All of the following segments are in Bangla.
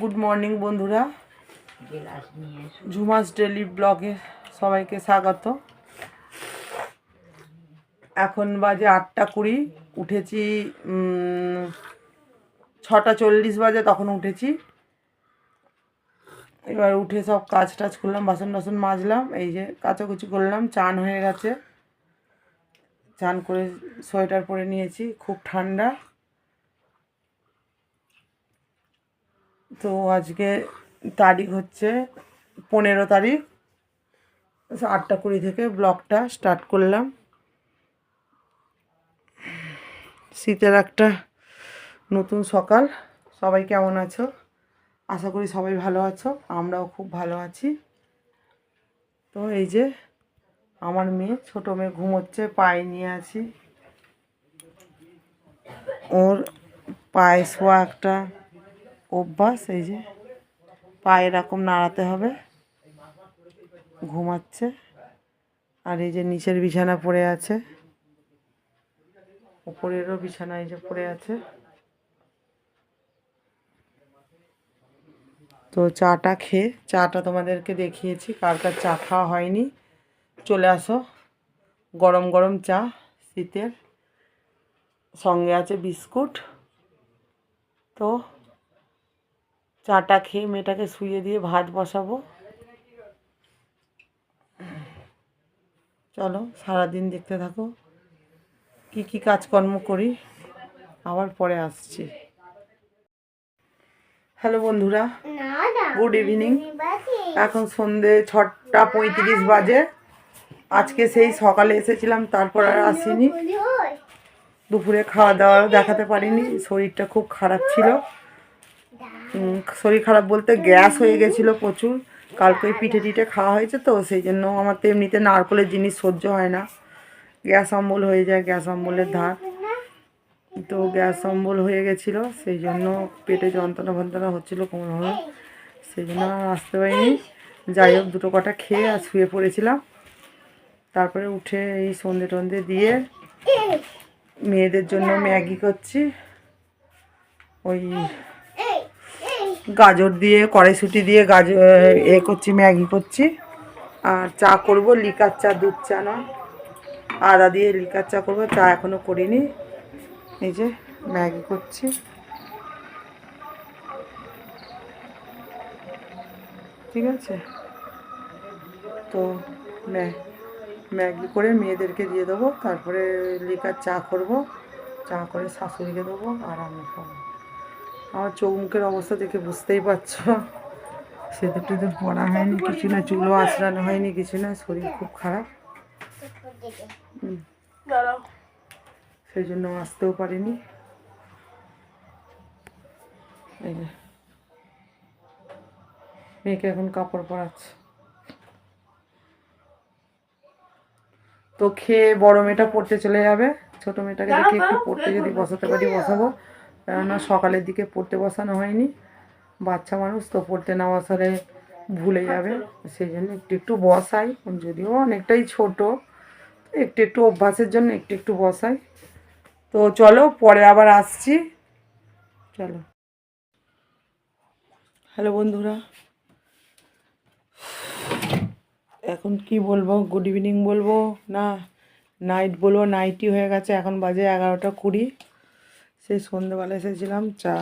গুড মর্নিং বন্ধুরা। ঝুমাস ডেলি ব্লগে সবাইকে স্বাগত। এখন বাজে আটটা কুড়ি উঠেছি ছটা চল্লিশ বাজে তখন উঠেছি। এবার উঠে সব কাজ টাজ করলাম বাসন টাসন মাজলাম এই যে কাচাকুচি করলাম চান হয়ে গেছে। চান করে সোয়েটার পরে নিয়েছি খুব ঠান্ডা। তো আজকে তারিখ হচ্ছে পনেরো তারিখ। আটটা কুড়ি থেকে ব্লগটা স্টার্ট করলাম। শীতের একটা নতুন সকাল। সবাই কেমন আছো? আশা করি সবাই ভালো আছো, আমরাও খুব ভালো আছি। তো এই যে আমার মেয়ে, ছোটো মেয়ে ঘুমোচ্ছে, পায়ে নিয়ে আছি। ওর পায়ে শোয়া একটা অভ্যাস, এই যে পায়ে এরকম নাড়াতে হবে, ঘুমাচ্ছে, আর এই যে নিচের বিছানা পড়ে আছে, উপরেরও বিছানা এই যে পড়ে আছে। তো চাটা খেয়ে, চাটা তোমাদেরকে দেখিয়েছি, কার কার চা খাওয়া হয়নি, চলে আসো। গরম গরম চা, শীতের, সঙ্গে আছে বিস্কুট। তো চাটা খেয়ে মেয়েটাকে শুয়ে দিয়ে ভাত বসাবো। চলো, সারাদিন দেখতে থাকো। কি কি কাজকর্ম করি, আবার পরে আসছি। হ্যালো বন্ধুরা, গুড ইভিনিং। এখন সন্ধে ছটা পঁয়ত্রিশ বাজে। আজকে সেই সকালে এসেছিলাম, তারপর আর আসিনি। দুপুরে খাওয়া দাওয়া দেখাতে পারিনি, শরীরটা খুব খারাপ ছিল। শরীর খারাপ বলতে গ্যাস হয়ে গেছিল প্রচুর। কালকে পিঠে টিঠে খাওয়া হয়েছে তো, সেই জন্য আমার তো এমনিতে নারকলের জিনিস সহ্য হয় না। গ্যাস অম্বল হয়ে যায়, গ্যাস অম্বলের ধার। তো গ্যাস অম্বল হয়ে গেছিল, সেই জন্য পেটে যন্ত্রণা ফন্ত্রণা হচ্ছিল কোনোভাবে সেই জন্য আর আসতে পারিনি। যাই হোক, দুটো কটা খেয়ে আর শুয়ে পড়েছিলাম। তারপরে উঠে এই সন্ধে টন্ধে দিয়ে মেয়েদের জন্য ম্যাগি করছি। ওই গাজর দিয়ে, কড়াইশুঁটি দিয়ে গাজর এ করছি, ম্যাগি করছি। আর চা করব, লিকার চা, দুধ চা নয়। আদা দিয়ে লিকার চা করব, চা এখনও করিনি। এই যে ম্যাগি করছি। ঠিক আছে? তো ম্যা- ম্যাগি করে মেয়েদেরকে দিয়ে দেবো, তারপরে লিকার চা করব। চা করে শাশুড়িকে দেবো, আর আমি খাব। আমার চোখ মুখের অবস্থা দেখে বুঝতেই পারছ। সেদের টেদের পড়া হয়নি কিছু না চুলো আঁচড়ানো হয়নি কিছু না শরীর খুব খারাপ। সেই জন্য আসতেও পারিনি। এই মেয়েকে এখন কাপড় পরাচ্ছে। তো খেয়ে বড় মেয়েটা পড়তে চলে যাবে। ছোট মেয়েটাকে দেখে একটু পড়তে যদি বসাতে পারি বসাবো। কেননা সকালের দিকে পড়তে বসানো হয়নি। বাচ্চা মানুষ তো পড়তে না বসালে ভুলে যাবে। সেই জন্য একটু একটু বসাই, যদিও অনেকটাই ছোট। একটু একটু অভ্যাসের জন্য একটু একটু বসাই। তো চলো, পরে আবার আসছি। চলো। হ্যালো বন্ধুরা। এখন কি বলব? গুড ইভিনিং বলব? না, নাইট বলব, নাইটই হয়ে গেছে। এখন বাজে এগারোটা কুড়ি। সেই সন্ধ্যেবেলা এসেছিলাম, চা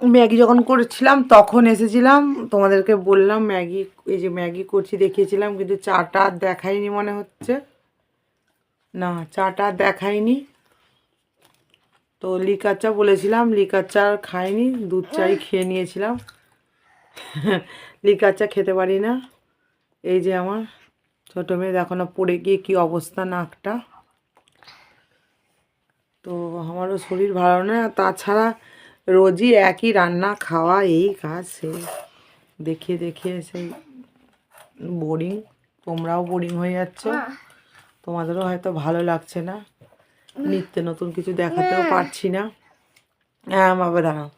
ম্যাগি যখন করেছিলাম, তখন এসেছিলাম, তোমাদেরকে বললাম ম্যাগি, এই যে ম্যাগি করছি দেখিয়েছিলাম, কিন্তু চাটা দেখাইনি মনে হচ্ছে। না, চাটা দেখাইনি তো লিকার চা বলেছিলাম লিকার চা আর খাইনি, দুধ চাই খেয়ে নিয়েছিলাম। লিকার চা খেতে পারি না। এই যে আমার ছোটো মেয়ে, দেখো না পড়ে গিয়ে কী অবস্থা নাকটা। তো আমারও শরীর ভালো না তাছাড়া রোজই একই রান্না খাওয়া এই কাজ সেই দেখে দেখে সেই বোরিং তোমরাও বোরিং হয়ে যাচ্ছ। তোমাদেরও হয়তো ভালো লাগছে না। নিত্য নতুন কিছু দেখাতেও পারছি না। হ্যাঁ বাবা দাঁড়াও।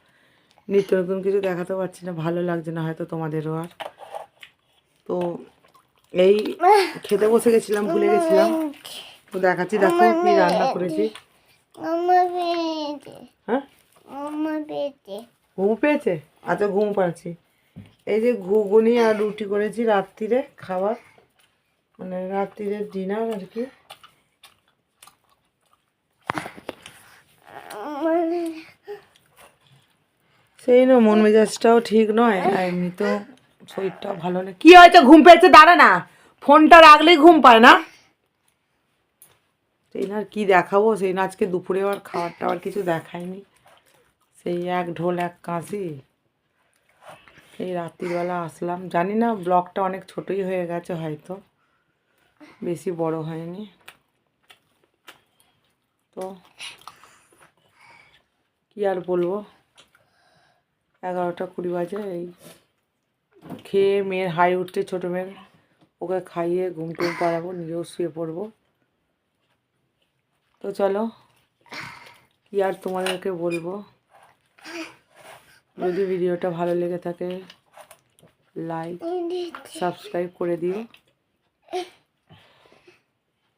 নিত্য নতুন কিছু দেখাতে পারছি না ভালো লাগছে না হয়তো তোমাদেরও আর। তো এই খেতে বসে গেছিলাম ভুলে গেছিলাম। তো দেখাচ্ছি দেখো কি রান্না করেছি। হ্যাঁ? ঘুম পেয়েছে। আচ্ছা ঘুম পাচ্ছি। এই যে ঘুগুনি আর রুটি করেছি রাত্রিরে খাবার। মানে রাত্রিরে ডিনার আর কি। সেই না মন মেজাজটাও ঠিক নয় আর এমনি তো শরীরটাও ভালো নেই কি হয়েছে? ঘুম পেয়েছে? দাঁড়া না। ফোনটা রাখলেই ঘুম পায় না। সেই না আর কি দেখাবো, সেই না আজকে দুপুরে আর খাবার টাবার কিছু দেখায়নি সেই এক ঢোল, এক কাশি এই রাত্রিবেলা আসলাম। জানি না ব্লগটা অনেক ছোটই হয়ে গেছে হয়তো, বেশি বড় হয়নি। তো কি আর বলব? এগারোটা কুড়ি বাজে, এই খেয়ে মেয়ের হাই উঠছে ছোটো মেয়ের। ওকে খাইয়ে ঘুম টুম পাড়াবো নিজেও শুয়ে পড়ব। তো চলো, কি আর তোমাদেরকে বলব? যদি ভিডিওটা ভালো লেগে থাকে লাইক সাবস্ক্রাইব করে দিও।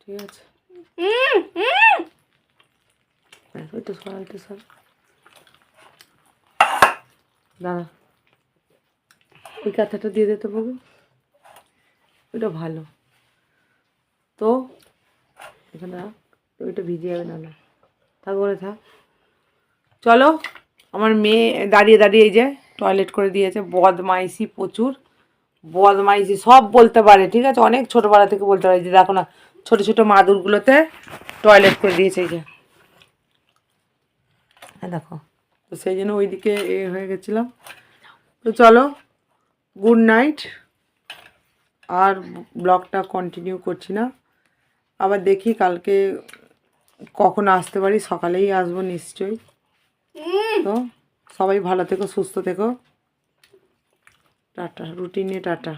ঠিক আছে? দাঁড়া। ওই কাঁথাটা দিয়ে দিতে পারব ওইটা ভালো। তো, এখানে রাখ ওইটা ভিজে যাবে না না। থাক বলে থাক। চলো, আমার মেয়ে দাঁড়িয়ে দাঁড়িয়ে এই যে টয়লেট করে দিয়েছে, বদমাইশি প্রচুর। বদমাইশি সব বলতে পারে, ঠিক আছে? অনেক ছোটোবেলা থেকে বলতে পারে। যে দেখো না, ছোটো ছোটো মাদুরগুলোতে টয়লেট করে দিয়েছে এই যে। হ্যাঁ দেখো। তো সেই জন্য ওইদিকে এ হয়ে গেছিলাম। তো চলো গুড নাইট আর ব্লগটা কন্টিনিউ করছি না। আবার দেখি কালকে কখন আসতে পারি সকালেই আসব নিশ্চয়ই। তো সবাই ভালো থেকো সুস্থ থেকো। টাটা রুটিনে টাটা।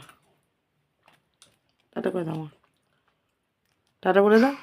টাটা করে দাও আমার টাটা বলে দাও।